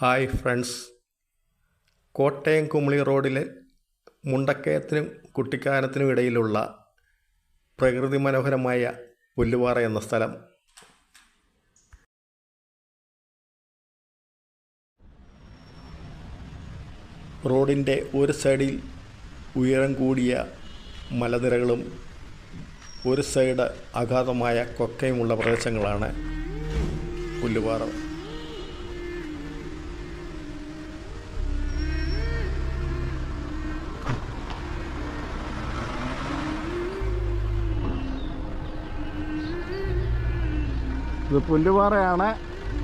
Hi friends. Kottayam Kumily റോഡിലെ മുണ്ടക്കയത്തിനും കുട്ടിക്കാനത്തിനും ഇടയിലുള്ള പ്രകൃതി മനോഹരമായ പുല്ലുപാറ എന്ന സ്ഥലം. റോഡിന്റെ ഒരു സൈഡിൽ ഉയരം കൂടിയ മലനിരകളും ഒരു സൈഡ് അഗാധമായ കൊക്കയുമുള്ള പ്രദേശങ്ങളാണ് പുല്ലുപാറ ഇത് പുല്ലുപാറയാണ്.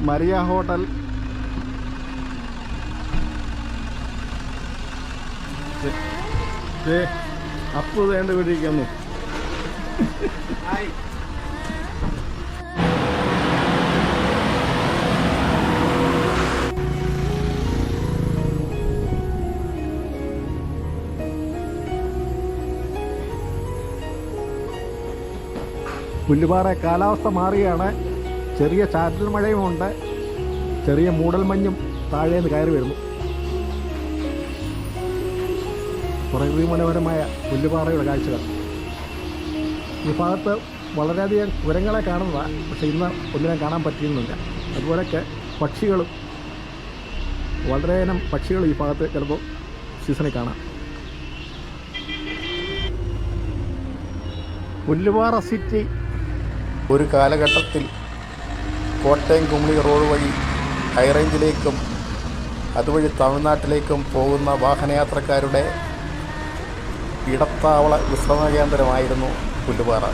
Maria hotel. അപ്പ് വേണ്ട വിടിയിരിക്കുന്നു പുല്ലുപാറ കാലാവസ്ഥ മാറിയാണ്. ചെറിയ ചാറ്റൽ മഴയുമുണ്ട് ചെറിയ മൂടൽമഞ്ഞും താഴേന്ന് കയറി വരുന്നു. പ്രകൃതി മനോഹരമായ പുല്ലുപാറയുടെ കാഴ്ചകൾ. ഈ ഭാഗത്ത് വളരെയധികം കുരങ്ങളെ കാണുന്നതാണ് പക്ഷെ ഇന്ന് ഒന്നിനെ കാണാൻ പറ്റിയിരുന്നില്ല. അതുപോലെയൊക്കെ പക്ഷികളും വളരെയധികം പക്ഷികൾ ഈ ഭാഗത്ത് ചിലപ്പോൾ സീസണിൽ കാണാം. പുല്ലുപാറ സിറ്റി ഒരു കാലഘട്ടത്തിൽ കോട്ടയം കുമളി റോഡ് വഴി ഹൈറേഞ്ചിലേക്കും അതുവഴി തമിഴ്നാട്ടിലേക്കും പോകുന്ന വാഹനയാത്രക്കാരുടെ ഇടത്താവള വിശ്രമ കേന്ദ്രമായിരുന്നു പുല്ലുപാറ.